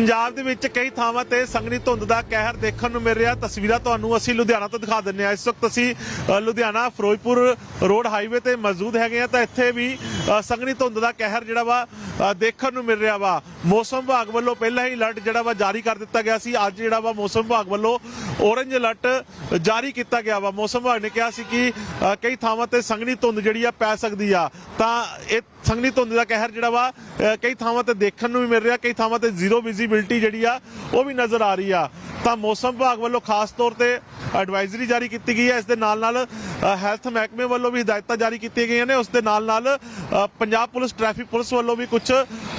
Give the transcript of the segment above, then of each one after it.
ਪੰਜਾਬ ਦੇ ਵਿੱਚ ਕਈ ਥਾਵਾਂ ਤੇ ਸੰਘਣੀ ਧੁੰਦ ਦਾ ਕਹਿਰ ਦੇਖਣ ਨੂੰ ਮਿਲ ਰਿਹਾ। ਤਸਵੀਰਾਂ ਤੁਹਾਨੂੰ ਅਸੀਂ ਲੁਧਿਆਣਾ ਤੋਂ ਦਿਖਾ ਦਿੰਨੇ ਆ ਇਸ ਵਕਤ ਅਸੀਂ ਲੁਧਿਆਣਾ ਫਿਰੋਜ਼ਪੁਰ ਰੋਡ ਹਾਈਵੇ ਤੇ ਮੌਜੂਦ ਹੈਗੇ ਆ ਤਾਂ ਇੱਥੇ ਵੀ ਸੰਘਣੀ ਧੁੰਦ ਦਾ ਕਹਿਰ ਜਿਹੜਾ ਵਾ ਦੇਖਣ ਨੂੰ ਮਿਲ ਰਿਹਾ ਵਾ। ਮੌਸਮ ਵਿਭਾਗ ਵੱਲੋਂ ਪਹਿਲਾਂ ਹੀ ਅਲਰਟ ਜਿਹੜਾ ਵਾ ਜਾਰੀ ਕਰ ਦਿੱਤਾ ਗਿਆ ਸੀ। ਅੱਜ ਜਿਹੜਾ ਵਾ ਮੌਸਮ ਵਿਭਾਗ ਵੱਲੋਂ ਔਰੰਜ ਅਲਰਟ ਜਾਰੀ ਕੀਤਾ ਗਿਆ ਵਾ। ਮੌਸਮ ਵਿਭਾਗ ਨੇ ਕਿਹਾ ਸੀ ਕਿ ਕਈ ਥਾਵਾਂ ਤੇ ਸੰਘਣੀ ਧੁੰਦ ਜਿਹੜੀ ਆ ਪੈ ਸਕਦੀ ਆ। ਤਾਂ ਇਹ ਸੰਘਣੀ ਧੁੰਦ ਦਾ ਕਹਿਰ ਜਿਹੜਾ ਵਾ ਕਈ ਥਾਵਾਂ ਤੇ ਦੇਖਣ ਨੂੰ ਵੀ ਮਿਲ ਰਿਹਾ। ਕਈ ਥਾਵਾਂ ਤੇ ਜ਼ੀਰੋ ਵਿਜ਼ਿਬਿਲਟੀ ਜਿਹੜੀ ਆ, ਉਹ ਵੀ ਨਜ਼ਰ ਆ ਰਹੀ ਆ। ਤਾਂ ਮੌਸਮ ਵਿਭਾਗ ਵੱਲੋਂ ਖਾਸ ਤੌਰ ਤੇ ਐਡਵਾਈਜ਼ਰੀ ਜਾਰੀ ਕੀਤੀ ਗਈ ਹੈ। ਇਸ ਦੇ ਨਾਲ ਨਾਲ ਹੈਲਥ ਮਹਿਕਮੇ ਵੱਲੋਂ ਵੀ ਹਦਾਇਤਾਂ ਜਾਰੀ ਕੀਤੀਆਂ ਗਈਆਂ ਨੇ। ਉਸ ਦੇ ਨਾਲ ਨਾਲ ਪੰਜਾਬ ਪੁਲਿਸ, ਟ੍ਰੈਫਿਕ ਪੁਲਿਸ ਵੱਲੋਂ ਵੀ ਕੁਝ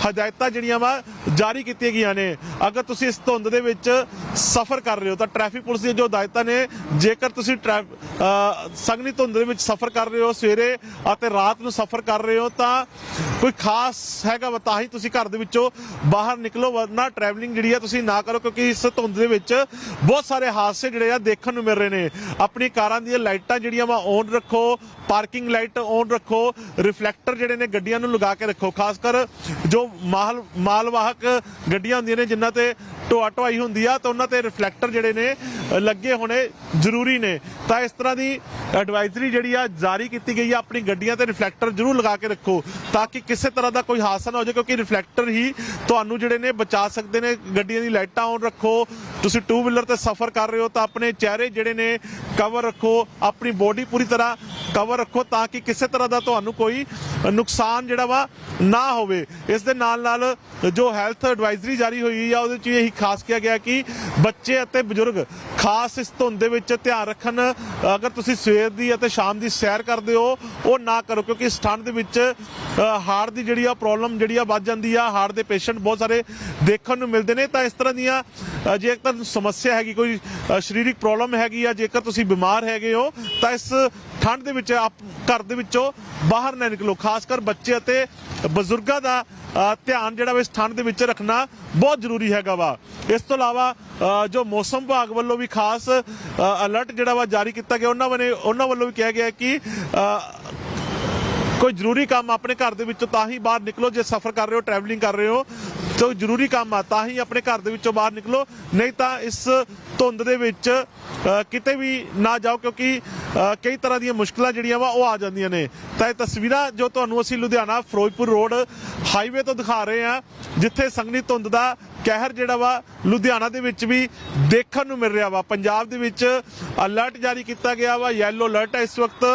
ਹਦਾਇਤਾਂ ਜਿਹੜੀਆਂ ਵਾ ਜਾਰੀ ਕੀਤੀਆਂ ਗਈਆਂ ਨੇ। ਅਗਰ ਤੁਸੀਂ ਇਸ ਧੁੰਦ ਦੇ ਵਿੱਚ ਸਫ਼ਰ ਕਰ ਰਹੇ ਹੋ, ਤਾਂ ਟ੍ਰੈਫਿਕ ਪੁਲਿਸ ਦੀਆਂ ਜੋ ਹਦਾਇਤਾਂ ਨੇ, ਜੇਕਰ ਤੁਸੀਂ ਟ੍ਰੈ- ਸੰਘਣੀ ਧੁੰਦ ਦੇ ਵਿੱਚ ਸਫ਼ਰ ਕਰ ਰਹੇ ਹੋ, ਸਵੇਰੇ ਅਤੇ ਰਾਤ ਨੂੰ ਸਫ਼ਰ ਕਰ ਰਹੇ ਹੋ, ਤਾਂ ਕੋਈ ਖਾਸ ਹੈਗਾ ਵਾ, ਤਾਂ ਹੀ ਤੁਸੀਂ ਘਰ ਦੇ ਵਿੱਚੋਂ ਬਾਹਰ ਨਿਕਲੋ, ਵਰਨਾ ਟਰੈਵਲਿੰਗ ਜਿਹੜੀ ਆ ਤੁਸੀਂ ਨਾ ਕਰੋ, ਕਿਉਂਕਿ ਇਸ ਧੁੰਦ ਦੇ ਵਿੱਚ ਬਹੁਤ ਸਾਰੇ ਹਾਦਸੇ ਜਿਹੜੇ ਆ ਦੇਖਣ ਨੂੰ ਮਿਲ ਰਹੇ ਨੇ। ਆਪਣੀ ਕਾਰਾਂ ਦੀਆਂ ਲਾਈਟਾਂ ਜਿਹੜੀਆਂ ਵਾ ਔਨ ਰੱਖੋ ਪਾਰਕਿੰਗ ਲਾਈਟ ਔਨ ਰੱਖੋ ਰਿਫਲੈਕਟਰ ਜਿਹੜੇ ਨੇ ਗੱਡੀਆਂ ਨੂੰ ਲਗਾ ਕੇ ਰੱਖੋ। ਖਾਸ ਕਰ ਜੋ ਮਾਲ ਮਾਲਵਾਹਕ ਗੱਡੀਆਂ ਹੁੰਦੀਆਂ ਨੇ, ਜਿਨ੍ਹਾਂ ਤੇ ਢੋਆ ਢੋਆਈ ਹੁੰਦੀ ਆ, ਤਾਂ ਉਹਨਾਂ ਤੇ ਰਿਫਲੈਕਟਰ ਜਿਹੜੇ ਨੇ ਲੱਗੇ ਹੋਣੇ ਜ਼ਰੂਰੀ ਨੇ। ਤਾਂ ਇਸ ਤਰ੍ਹਾਂ ਦੀ ਐਡਵਾਈਜ਼ਰੀ ਜਿਹੜੀ ਆ ਜਾਰੀ ਕੀਤੀ ਗਈ ਆ, ਆਪਣੀ ਗੱਡੀਆਂ ਤੇ ਰਿਫਲੈਕਟਰ ਜ਼ਰੂਰ ਲਗਾ ਕੇ ਰੱਖੋ ਤਾਂ ਕਿ ਕਿਸੇ ਤਰ੍ਹਾਂ ਦਾ ਕੋਈ ਹਾਦਸਾ ਨਾ ਹੋ ਜਾਵੇ ਕਿਉਂਕਿ ਰਿਫਲੈਕਟਰ ਹੀ ਤੁਹਾਨੂੰ ਜਿਹੜੇ ਨੇ ਬਚਾ ਸਕਦੇ ਨੇ, ਗੱਡੀਆਂ ਦੀ ਲਾਈਟਾਂ ਔਨ ਰੱਖੋ, ਤੁਸੀਂ ਟੂ ਵੀਲਰ ਤੇ ਸਫ਼ਰ ਕਰ ਰਹੇ ਹੋ ਤਾਂ ਆਪਣੇ ਚਿਹਰੇ ਜਿਹੜੇ ਨੇ ਕਵਰ ਰੱਖੋ, ਆਪਣੀ ਬੋਡੀ ਪੂਰੀ ਤਰ੍ਹਾਂ ਕਵਰ ਰੱਖੋ ਤਾਂ ਕਿ ਕਿਸੇ ਤਰ੍ਹਾਂ ਦਾ ਤੁਹਾਨੂੰ ਕੋਈ ਨੁਕਸਾਨ ਜਿਹੜਾ ਵਾ ਨਾ ਹੋਵੇ। ਇਸ ਦੇ ਨਾਲ ਨਾਲ ਜੋ ਹੈਲਥ ਐਡਵਾਈਜ਼ਰੀ ਜਾਰੀ ਹੋਈ ਆ ਉਹਦੇ ਚ ਇਹੀ ਖਾਸ ਕਿਹਾ ਗਿਆ ਕਿ ਬੱਚੇ ਅਤੇ ਬਜ਼ੁਰਗ ਖਾਸ ਇਸ ਧੁੰਦ ਦੇ ਵਿੱਚ ਧਿਆਨ ਰੱਖਣ। ਅਗਰ ਤੁਸੀਂ ਸਵੇਰ ਦੀ ਅਤੇ ਸ਼ਾਮ ਦੀ ਸੈਰ ਕਰਦੇ ਹੋ ਉਹ ਨਾ ਕਰੋ ਕਿਉਂਕਿ ਇਸ ਠੰਡ ਦੇ ਵਿੱਚ ਹਾਰਟ ਦੀ ਜਿਹੜੀ ਆ ਪ੍ਰੋਬਲਮ ਜਿਹੜੀ ਆ ਵੱਧ ਜਾਂਦੀ ਆ। ਹਾਰਟ ਦੇ ਪੇਸ਼ੈਂਟ ਬਹੁਤ ਸਾਰੇ ਦੇਖਣ ਨੂੰ ਮਿਲਦੇ ਨੇ। ਤਾਂ ਇਸ ਤਰ੍ਹਾਂ ਦੀਆਂ ਜੇਕਰ ਸਮੱਸਿਆ ਹੈਗੀ ਕੋਈ ਅ, ਸਰੀਰਕ ਪ੍ਰੋਬਲਮ ਹੈਗੀ ਆ ਜੇਕਰ ਤੁਸੀਂ ਬਿਮਾਰ ਹੈਗੇ ਹੋ ਤਾਂ ਇਸ ਠੰਡ ਦੇ ਵਿੱਚ ਆਪ ਘਰ ਦੇ ਵਿੱਚੋਂ ਬਾਹਰ ਨਾ ਨਿਕਲੋ, ਖਾਸ ਕਰ ਬੱਚੇ ਅਤੇ ਬਜ਼ੁਰਗਾਂ ਦਾ ਧਿਆਨ ਜਿਹੜਾ ਵਾ ਇਸ ਠੰਡ ਦੇ ਵਿੱਚ ਰੱਖਣਾ ਬਹੁਤ ਜ਼ਰੂਰੀ ਹੈਗਾ ਵਾ। ਇਸ ਤੋਂ ਇਲਾਵਾ ਜੋ ਮੌਸਮ ਵਿਭਾਗ ਵੱਲੋਂ ਵੀ ਖਾਸ ਅਲਰਟ ਜਿਹੜਾ ਵਾ ਜਾਰੀ ਕੀਤਾ ਗਿਆ, ਉਹਨਾਂ ਵੱਲੋਂ ਉਹਨਾਂ ਵੱਲੋਂ ਵੀ ਕਿਹਾ ਗਿਆ ਕਿ ਕੋਈ ਜ਼ਰੂਰੀ ਕੰਮ ਆਪਣੇ ਘਰ ਦੇ ਵਿੱਚੋਂ ਤਾਂ ਹੀ ਬਾਹਰ ਨਿਕਲੋ, ਜੇ ਸਫ਼ਰ ਕਰ ਰਹੇ ਹੋ ਟਰੈਵਲਿੰਗ ਕਰ ਰਹੇ ਹੋ। ਤਾਂ ਜ਼ਰੂਰੀ ਕੰਮ ਆ, ਤਾਂ ਹੀ ਆਪਣੇ ਘਰ ਦੇ ਵਿੱਚੋਂ ਬਾਹਰ ਨਿਕਲੋ। ਨਹੀਂ ਤਾਂ ਇਸ ਧੁੰਦ ਦੇ ਵਿੱਚ ਕਿਤੇ ਵੀ ਨਾ ਜਾਓ, ਕਿਉਂਕਿ ਕਈ ਤਰ੍ਹਾਂ ਦੀਆਂ ਮੁਸ਼ਕਲਾਂ ਜਿਹੜੀਆਂ ਵਾ, ਉਹ ਆ ਜਾਂਦੀਆਂ ਨੇ। ਤਾਂ ਇਹ ਤਸਵੀਰਾਂ ਜੋ ਤੁਹਾਨੂੰ ਅਸੀਂ ਲੁਧਿਆਣਾ ਫਿਰੋਜ਼ਪੁਰ ਰੋਡ ਹਾਈਵੇ ਤੋਂ ਦਿਖਾ ਰਹੇ ਹਾਂ, ਜਿੱਥੇ ਸੰਗਨੀ ਧੁੰਦ ਦਾ ਕਹਿਰ ਜਿਹੜਾ ਵਾ, ਲੁਧਿਆਣਾ ਦੇ ਵਿੱਚ ਵੀ ਦੇਖਣ ਨੂੰ ਮਿਲ ਰਿਹਾ ਵਾ। ਪੰਜਾਬ ਦੇ ਵਿੱਚ ਅਲਰਟ ਜਾਰੀ ਕੀਤਾ ਗਿਆ ਵਾ ਯੈਲੋ ਅਲਰਟ ਹੈ ਇਸ ਵਕਤ।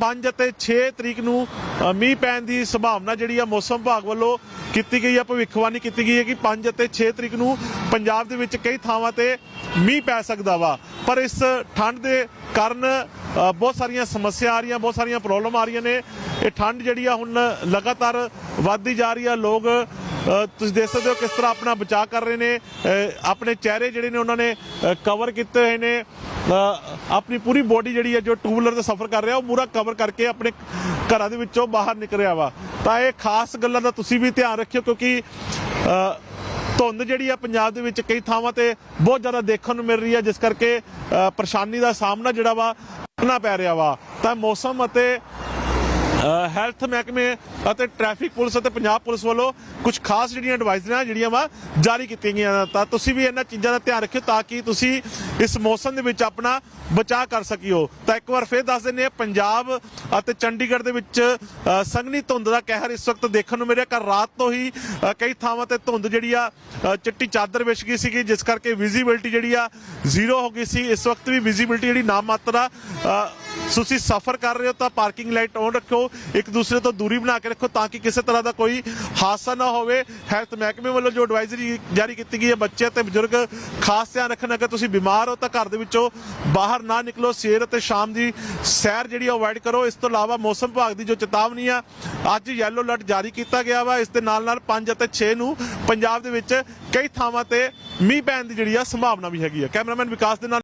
5 ਅਤੇ 6 ਤਰੀਕ ਨੂੰ ਮੀਂਹ ਪੈਣ ਦੀ ਸੰਭਾਵਨਾ ਜਿਹੜੀ ਆ, ਮੌਸਮ ਵਿਭਾਗ ਵੱਲੋਂ ਕੀਤੀ ਗਈ ਆ ਭਵਿੱਖਬਾਣੀ ਕੀਤੀ ਗਈ ਹੈ ਕਿ 5 ਅਤੇ 6 ਤਰੀਕ ਨੂੰ ਪੰਜਾਬ ਦੇ ਵਿੱਚ ਕਈ ਥਾਵਾਂ ਤੇ ਮੀਂਹ ਪੈ ਸਕਦਾ ਵਾ। ਪਰ ਇਸ ਠੰਡ ਦੇ ਕਾਰਨ ਬਹੁਤ ਸਾਰੀਆਂ ਸਮੱਸਿਆ ਆ ਰਹੀਆਂ, ਬਹੁਤ ਸਾਰੀਆਂ ਪ੍ਰੋਬਲਮ ਆ ਰਹੀਆਂ ਨੇ। ਇਹ ਠੰਡ ਜਿਹੜੀ ਆ ਹੁਣ ਲਗਾਤਾਰ ਵੱਧਦੀ ਜਾ ਰਹੀ ਆ। ਲੋਕ ਤੁਸੀਂ ਦੇਖ ਸਕਦੇ ਹੋ ਕਿਸ ਤਰ੍ਹਾਂ ਆਪਣਾ ਬਚਾਅ ਕਰ ਰਹੇ ਨੇ। ਆਪਣੇ ਚਿਹਰੇ ਜਿਹੜੇ ਨੇ ਉਹਨਾਂ ਨੇ ਕਵਰ ਕੀਤੇ ਹੋਏ ਨੇ। ਆਪਣੀ ਪੂਰੀ ਬੋਡੀ ਜਿਹੜੀ ਹੈ ਜੋ ਟੂ ਵੀਲਰ ਤੇ ਸਫ਼ਰ ਕਰ ਰਿਹਾ, ਉਹ ਪੂਰਾ ਕਵਰ ਕਰਕੇ ਆਪਣੇ ਘਰਾਂ ਦੇ ਵਿੱਚੋਂ ਬਾਹਰ ਨਿਕਲ ਰਿਹਾ ਵਾ। ਤਾਂ ਇਹ ਖਾਸ ਗੱਲਾਂ ਦਾ ਤੁਸੀਂ ਵੀ ਧਿਆਨ ਰੱਖਿਓ ਕਿਉਂਕਿ ਧੁੰਦ ਜਿਹੜੀ ਆ ਪੰਜਾਬ ਦੇ ਵਿੱਚ ਕਈ ਥਾਵਾਂ ਤੇ ਬਹੁਤ ਜ਼ਿਆਦਾ ਦੇਖਣ ਨੂੰ ਮਿਲ ਰਹੀ ਹੈ ਜਿਸ ਕਰਕੇ ਪਰੇਸ਼ਾਨੀ ਦਾ ਸਾਹਮਣਾ ਜਿਹੜਾ ਵਾ ਕਰਨਾ ਪੈ ਰਿਹਾ ਵਾ। ਤਾਂ ਮੌਸਮ ਅਤੇ ਹੈਲਥ ਮਹਿਕਮੇ ਅਤੇ ਟ੍ਰੈਫਿਕ ਪੁਲਿਸ ਅਤੇ ਪੰਜਾਬ ਪੁਲਿਸ ਵੱਲੋਂ ਕੁਝ ਖਾਸ ਜਿਹੜੀਆਂ ਐਡਵਾਈਜ਼ਰੀਆਂ ਜਿਹੜੀਆਂ ਵਾ ਜਾਰੀ ਕੀਤੀਆਂ ਗਈਆਂ ਤਾਂ ਤੁਸੀਂ ਵੀ ਇਹਨਾਂ ਚੀਜ਼ਾਂ ਦਾ ਧਿਆਨ ਰੱਖਿਓ ਤਾਂ ਕਿ ਤੁਸੀਂ ਇਸ ਮੌਸਮ ਦੇ ਵਿੱਚ ਆਪਣਾ ਬਚਾਅ ਕਰ ਸਕੀਓ। ਤਾਂ ਇੱਕ ਵਾਰ ਫੇਰ ਦੱਸ ਦਿੰਦੇ ਹਾਂ, ਪੰਜਾਬ ਅਤੇ ਚੰਡੀਗੜ੍ਹ ਦੇ ਵਿੱਚ ਸੰਘਣੀ ਧੁੰਦ ਦਾ ਕਹਿਰ ਇਸ ਵਕਤ ਦੇਖਣ ਨੂੰ ਮਿਲਿਆ। ਕਰ ਰਾਤ ਤੋਂ ਹੀ ਕਈ ਥਾਵਾਂ ਤੇ ਧੁੰਦ ਜਿਹੜੀ ਆ ਚਿੱਟੀ ਚਾਦਰ ਵਿਛ ਗਈ ਸੀਗੀ, ਜਿਸ ਕਰਕੇ ਵਿਜ਼ੀਬਿਲਟੀ ਜਿਹੜੀ ਆ ਜ਼ੀਰੋ ਹੋ ਗਈ ਸੀ। ਇਸ ਵਕਤ ਵੀ ਵਿਜ਼ੀਬਿਲਟੀ ਜਿਹੜੀ ਨਾ ਮਾਤਰਾ ਤੁਸੀਂ ਸਫ਼ਰ ਕਰ ਰਹੇ ਹੋ ਤਾਂ ਪਾਰਕਿੰਗ ਲਾਈਟ ਔਨ ਰੱਖੋ ਇੱਕ ਦੂਸਰੇ ਤੋਂ ਦੂਰੀ ਬਣਾ ਕੇ ਰੱਖੋ ਤਾਂ ਕਿ ਕਿਸੇ ਤਰ੍ਹਾਂ ਦਾ ਕੋਈ ਹਾਦਸਾ ਨਾ ਹੋਵੇ। ਹੈਲਥ ਮਹਿਕਮੇ ਵੱਲੋਂ ਜੋ ਐਡਵਾਈਜ਼ਰੀ ਜਾਰੀ ਕੀਤੀ ਗਈ ਹੈ, ਬੱਚੇ ਤੇ ਬਜ਼ੁਰਗ, ਖਾਸ ਧਿਆਨ ਰੱਖਣ ਅਗਰ ਤੁਸੀਂ ਬਿਮਾਰ ਹੋ ਤਾਂ ਘਰ ਦੇ ਵਿੱਚੋਂ ਬਾਹਰ ਨਾ ਨਿਕਲੋ। ਸਵੇਰ ਅਤੇ ਸ਼ਾਮ ਦੀ ਸੈਰ ਜਿਹੜੀ ਅਵੋਇਡ ਕਰੋ। ਇਸ ਤੋਂ ਇਲਾਵਾ ਮੌਸਮ ਵਿਭਾਗ ਦੀ ਜੋ ਚੇਤਾਵਨੀ ਆ, ਅੱਜ ਯੈਲੋ ਅਲਰਟ ਜਾਰੀ ਕੀਤਾ ਗਿਆ ਵਾ। ਇਸ ਦੇ ਨਾਲ ਨਾਲ 5 ਅਤੇ 6 ਨੂੰ ਪੰਜਾਬ ਦੇ ਵਿੱਚ ਕਈ ਥਾਵਾਂ ਤੇ ਮੀਂਹ ਪੈਣ ਦੀ ਜਿਹੜੀ ਆ ਸੰਭਾਵਨਾ ਵੀ ਹੈਗੀ ਆ। ਕੈਮਰਾਮੈਨ ਵਿਕਾਸ ਦੇ ਨਾਲ